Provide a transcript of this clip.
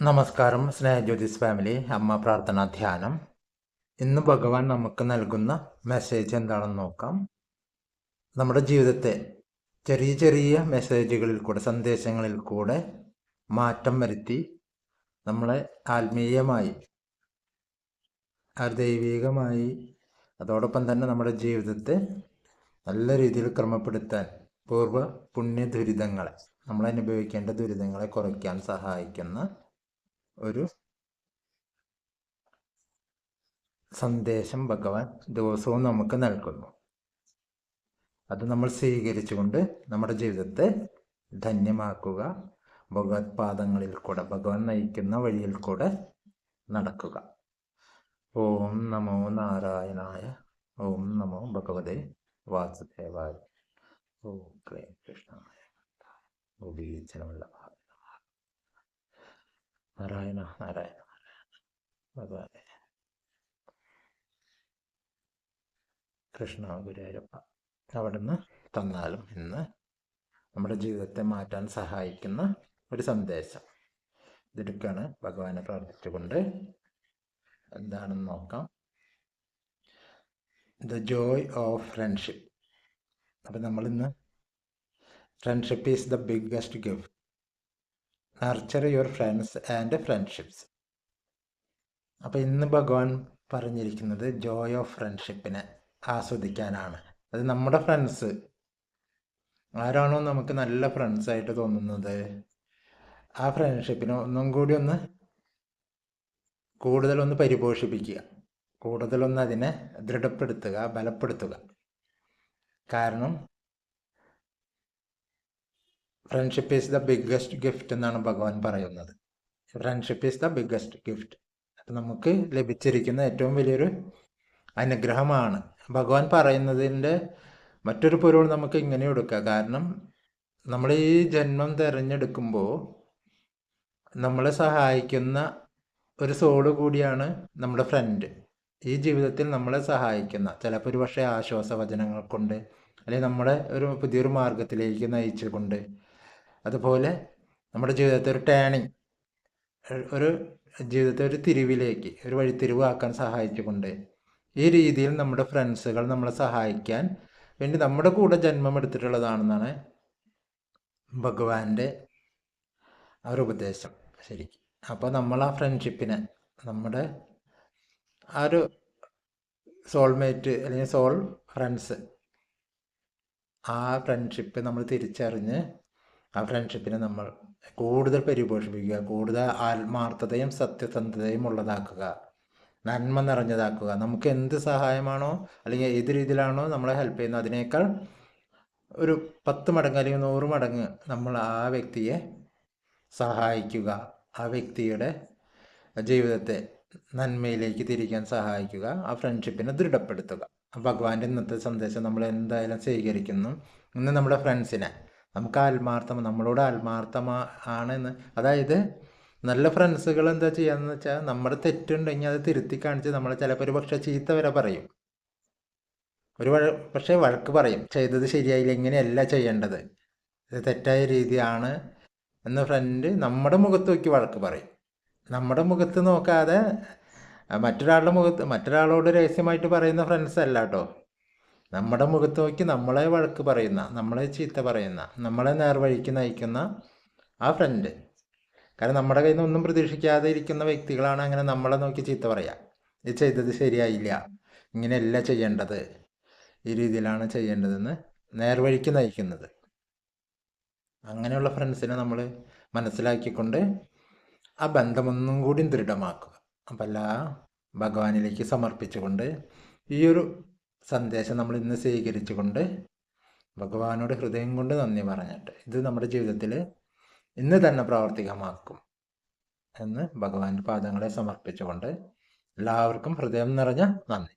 നമസ്കാരം സ്നേഹജ്യോതിസ് ഫാമിലി അമ്മ പ്രാർത്ഥന ധ്യാനം. ഇന്ന് ഭഗവാൻ നമുക്ക് നൽകുന്ന മെസ്സേജ് എന്താണെന്ന് നോക്കാം. നമ്മുടെ ജീവിതത്തെ ചെറിയ ചെറിയ മെസ്സേജുകളിൽ കൂടെ സന്ദേശങ്ങളിൽ കൂടെ മാറ്റം വരുത്തി നമ്മളെ ആത്മീയമായി ദൈവികമായി അതോടൊപ്പം തന്നെ നമ്മുടെ ജീവിതത്തെ നല്ല രീതിയിൽ ക്രമപ്പെടുത്താൻ പൂർവ പുണ്യ ദുരിതങ്ങളെ നമ്മൾ അനുഭവിക്കേണ്ട ദുരിതങ്ങളെ കുറയ്ക്കാൻ സഹായിക്കുന്ന ഒരു സന്ദേശം ഭഗവാൻ ദിവസവും നമുക്ക് നൽകുന്നു. അത് നമ്മൾ സ്വീകരിച്ചുകൊണ്ട് നമ്മുടെ ജീവിതത്തെ ധന്യമാക്കുക. ഭഗവത് പാദങ്ങളിൽ കൂടെ ഭഗവാൻ നയിക്കുന്ന വഴിയിൽ കൂടെ നടക്കുക. ഓം നമോ നാരായണായ ഓം നമോ ഭഗവതേ വാസുദേവായ ഓം ക്ലേ കൃഷ്ണായ ഉപയോഗിച്ചനമുള്ള നാരായണ നാരായണ ഭഗവാനെ കൃഷ്ണ ഗുരുവായൂരപ്പ. അവിടുന്ന് തന്നാലും ഇന്ന് നമ്മുടെ ജീവിതത്തെ മാറ്റാൻ സഹായിക്കുന്ന ഒരു സന്ദേശം. ഇതെടുക്കാണ് ഭഗവാനെ പ്രാർത്ഥിച്ചുകൊണ്ട്. എന്താണെന്ന് നോക്കാം. ദ ജോയ് ഓഫ് ഫ്രണ്ട്ഷിപ്പ് അപ്പം നമ്മളിന്ന് friendship is the biggest gift nurture your friends and friendships അപ്പോൾ ഇന്ന് ഭഗവാൻ പറഞ്ഞിരിക്കുന്നത് ജോയ് ഓഫ് ഫ്രണ്ട്ഷിപ്പിനെ ആസ്വദിക്കാനാണ്. അത് നമ്മുടെ ഫ്രണ്ട്സ് ആരാണോ നമുക്ക് നല്ല ഫ്രണ്ട്സായിട്ട് തോന്നുന്നത് ആ ഫ്രണ്ട്ഷിപ്പിനെ ഒന്നും കൂടി ഒന്ന് കൂടുതലൊന്ന് പരിപോഷിപ്പിക്കുക. കൂടുതലൊന്ന് അതിനെ ദൃഢപ്പെടുത്തുക ബലപ്പെടുത്തുക. കാരണം friendship is the biggest gift എന്നാണ് ഭഗവാൻ പറയുന്നത്. Friendship is the biggest gift അത് നമുക്ക് ലഭിച്ചിരിക്കുന്ന ഏറ്റവും വലിയൊരു അനുഗ്രഹമാണ്. ഭഗവാൻ പറയുന്നതിന്റെ മറ്റൊരു പൊരുൾ നമുക്ക് ഇങ്ങനെ എടുക്കാം കാരണം നമ്മൾ ഈ ജന്മം തിരഞ്ഞെടുക്കുമ്പോൾ നമ്മളെ സഹായിക്കുന്ന ഒരു സോൾ കൂടിയാണ് നമ്മുടെ ഫ്രണ്ട് ഈ ജീവിതത്തിൽ നമ്മളെ സഹായിക്കുന്ന ചിലപ്പോൾ ഒരു പക്ഷേ ആശ്വാസവചനങ്ങൾ കൊണ്ട് അല്ലെങ്കിൽ നമ്മുടെ ഒരു പുതിയൊരു മാർഗത്തിലേക്ക് നയിച്ചുകൊണ്ട് അതുപോലെ നമ്മുടെ ജീവിതത്തെ ഒരു ടേണിങ് ഒരു ജീവിതത്തെ ഒരു തിരിവിലേക്ക് ഒരു വഴിത്തിരിവാക്കാൻ സഹായിച്ചുകൊണ്ട് ഈ രീതിയിൽ നമ്മുടെ ഫ്രണ്ട്സുകൾ നമ്മളെ സഹായിക്കാൻ വേണ്ടി നമ്മുടെ കൂടെ ജന്മം എടുത്തിട്ടുള്ളതാണെന്നാണ് ഭഗവാന്റെ ആ ഒരു ഉപദേശം. ശരിക്കും. അപ്പോൾ നമ്മൾ ആ ഫ്രണ്ട്ഷിപ്പിനെ നമ്മുടെ ആ ഒരു സോൾമേറ്റ് അല്ലെങ്കിൽ സോൾ ഫ്രണ്ട്സ് ആ ഫ്രണ്ട്ഷിപ്പ് നമ്മൾ തിരിച്ചറിഞ്ഞ് ആ ഫ്രണ്ട്ഷിപ്പിനെ നമ്മൾ കൂടുതൽ പരിപോഷിപ്പിക്കുക കൂടുതൽ ആത്മാർത്ഥതയും സത്യസന്ധതയും ഉള്ളതാക്കുക നന്മ നിറഞ്ഞതാക്കുക. നമുക്ക് എന്ത് സഹായമാണോ അല്ലെങ്കിൽ ഏത് രീതിയിലാണോ നമ്മളെ ഹെൽപ്പ് ചെയ്യുന്നത് അതിനേക്കാൾ ഒരു പത്ത് മടങ്ങ് അല്ലെങ്കിൽ നൂറ് മടങ്ങ് നമ്മൾ ആ വ്യക്തിയെ സഹായിക്കുക ആ വ്യക്തിയുടെ ജീവിതത്തെ നന്മയിലേക്ക് തിരിക്കാൻ സഹായിക്കുക ആ ഫ്രണ്ട്ഷിപ്പിനെ ദൃഢപ്പെടുത്തുക. ഭഗവാന്റെ ഇന്നത്തെ സന്ദേശം നമ്മൾ എന്തായാലും സ്വീകരിക്കുന്നു. ഇന്ന് നമ്മുടെ ഫ്രണ്ട്സിനെ നമുക്ക് ആത്മാർത്ഥം നമ്മളോട് ആത്മാർത്ഥമാ ആണെന്ന്. അതായത് നല്ല ഫ്രണ്ട്സുകൾ എന്താ ചെയ്യാന്ന് വെച്ചാൽ നമ്മുടെ തെറ്റുണ്ടെങ്കിൽ അത് തിരുത്തി കാണിച്ച് നമ്മളെ ചിലപ്പോൾ ഒരു പക്ഷേ ചീത്ത വരെ പറയും. ഒരു പക്ഷേ വഴക്ക് പറയും. ചെയ്തത് ശരിയായില്ല ഇങ്ങനെയല്ല ചെയ്യേണ്ടത്. ഇത് തെറ്റായ രീതിയാണ് എന്ന ഫ്രണ്ട് നമ്മുടെ മുഖത്ത് നോക്കി വഴക്ക് പറയും. നമ്മുടെ മുഖത്ത് നോക്കാതെ മറ്റൊരാളുടെ മുഖത്ത് മറ്റൊരാളോട് രഹസ്യമായിട്ട് പറയുന്ന ഫ്രണ്ട്സ് അല്ല കേട്ടോ. നമ്മുടെ മുഖത്ത് നോക്കി നമ്മളെ വഴക്ക് പറയുന്ന നമ്മളെ ചീത്ത പറയുന്ന നമ്മളെ നേർവഴിക്ക് നയിക്കുന്ന ആ ഫ്രണ്ട് കാരണം നമ്മുടെ കയ്യിൽ നിന്ന് ഒന്നും പ്രതീക്ഷിക്കാതെ ഇരിക്കുന്ന വ്യക്തികളാണ് അങ്ങനെ നമ്മളെ നോക്കി ചീത്ത പറയുക ഇത് ചെയ്തത് ശരിയായില്ല. ഇങ്ങനെയല്ല ചെയ്യേണ്ടത്. ഈ രീതിയിലാണ് ചെയ്യേണ്ടതെന്ന് നേർവഴിക്ക് നയിക്കുന്നത്. അങ്ങനെയുള്ള ഫ്രണ്ട്സിനെ നമ്മൾ മനസ്സിലാക്കിക്കൊണ്ട് ആ ബന്ധമൊന്നും കൂടി ദൃഢമാക്കുക. അപ്പം എല്ലാ ഭഗവാനിലേക്ക് സമർപ്പിച്ചുകൊണ്ട് ഈ ഒരു സന്ദേശം നമ്മൾ ഇന്ന് സ്വീകരിച്ചുകൊണ്ട് ഭഗവാനോട് ഹൃദയം കൊണ്ട് നന്ദി പറഞ്ഞിട്ട് ഇത് നമ്മുടെ ജീവിതത്തിൽ ഇന്ന് തന്നെ പ്രാവർത്തികമാക്കും എന്ന് ഭഗവാന്റെ പാദങ്ങളെ സമർപ്പിച്ചുകൊണ്ട് എല്ലാവർക്കും ഹൃദയം നിറഞ്ഞ നന്ദി.